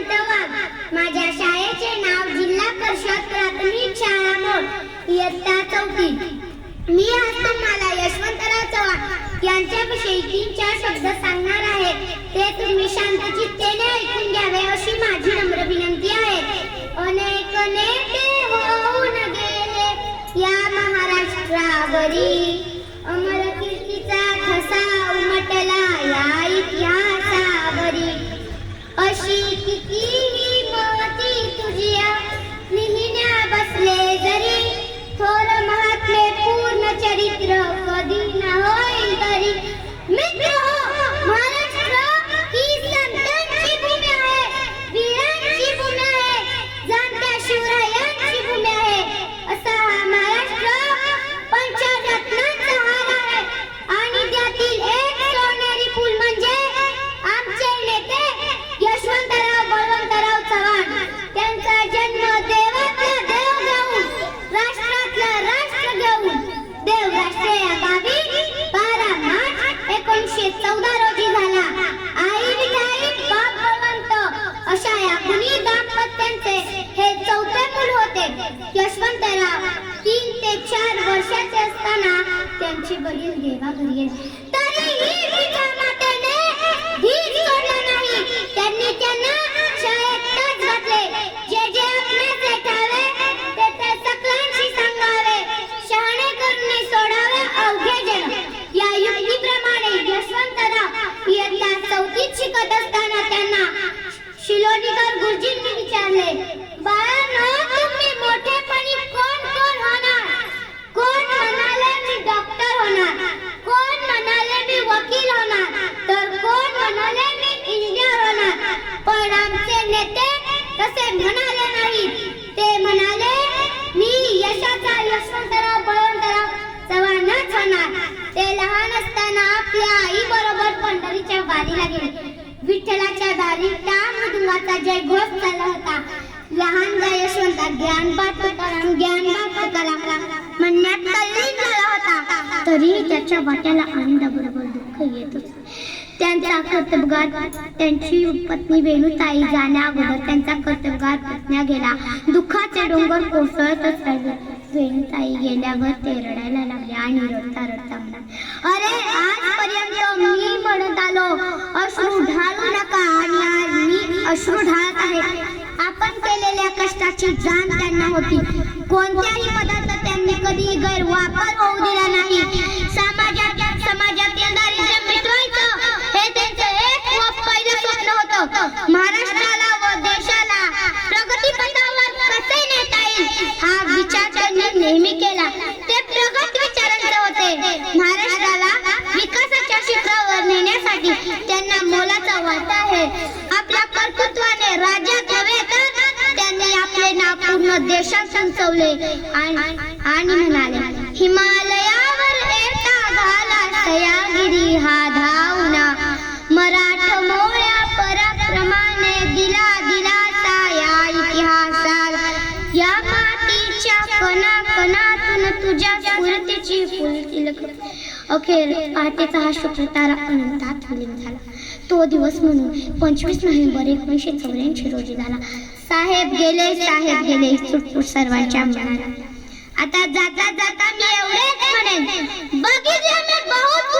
अनंत वाघ माझ्या शाळेचे नाव जिल्हा परिषद प्राथमिक शाळा मोड इयत्ता चौथी. मी आज तुम्हाला यशवंतराव चव्हाण यांच्याविषयी तीन चार शब्द सांगणार आहे. ते तुम्ही शांतचित्तेने ऐकून घ्यावे अशी माझी नम्र विनंती आहे. अनेक नेते होऊन गेले या महाराष्ट्रावरील त्यांचा जन्म देवातला देव घेऊन राष्ट्रातला राष्ट्र घेऊन. देव राष्ट्र या गावी बारा मार्च एकोणीसशे चौदा रोजी झाला. आई विधाई बाप बलवंत अशा या गुणी दाम्पत्यांचे हे चौथे मूल होते. यशवंतराव तीन ते चार वर्षाचे असताना त्यांची बहीण देवा घरी तरीही शिलोनीकर गुरुजींनी विचारले बाळांनो तुम्ही मोठेपणी कोण कोण होणार? कोण म्हणाले मी डॉक्टर होणार? कोण म्हणाले मी वकील होणार? तर कोण म्हणाले मी इंजिनियर होणार? पण आमचे नेते तसे म्हणाले नाही. ते म्हणाले मी यशाचा यशवंतराव बळवंतराव चव्हाणच होणार. ते लहान असताना आपल्या आई बरोबर पंढरीच्या वारीला गेले. विठ्ठलाच्या दारी टाळ मृदुंगाचा जय घोष चालला होता. लहान यशवंता ज्ञान तुकाराम ज्ञानपाठ तुकाराम म्हणण्यात तल्लीन झाला होता. तरीही त्याच्या वाट्याला आनंदाबरोबर दुःख येतच. त्यांचा कर्तबगात त्यांची पत्नी वेणुताई जाण्या अगोदर त्यांचा कर्तबगात पत्न्या गेला दुःखाचे डोंगर कोसळतच राहिले. वेणुताई गेल्यावर ते रडायला लागले आणि रडता रडता म्हणा अरे आजपर्यंत मी म्हणत आलो अश्रू ढाळू नका आणि आज मी अश्रू ढाळत आहे. आपण केलेल्या कष्टाची जाण त्यांना होती. कोणत्याही पदार्थ त्यांनी कधी गैरवापर होऊ दिला नाही. समाजात समाजातील दारिद्र्य मिटवायचं हे त्यांचं एक पहिलं स्वप्न होतं. महाराष्ट्र देशात संचवले आणि म्हणाले हिमालयावर येता घाला सयागिरी हा धावना. मराठ मोळ्या पराक्रमाने दिला दिलासा या इतिहासाला या मातीच्या कणा कणातून तुझ्या स्फूर्तीची फुलतील अखेर पहाटेचा हा शुक्रतारा अनंतात विलीन झाला. तो दिवस म्हणून पंचवीस नोव्हेंबर एकोणीसशे चौऱ्याऐंशी रोजी झाला. साहेब गेले साहेब गेले सुटपूट सर्वांच्या मनात. आता जाता जाता मी एवढेच म्हणेन. बगीचे मी बहुत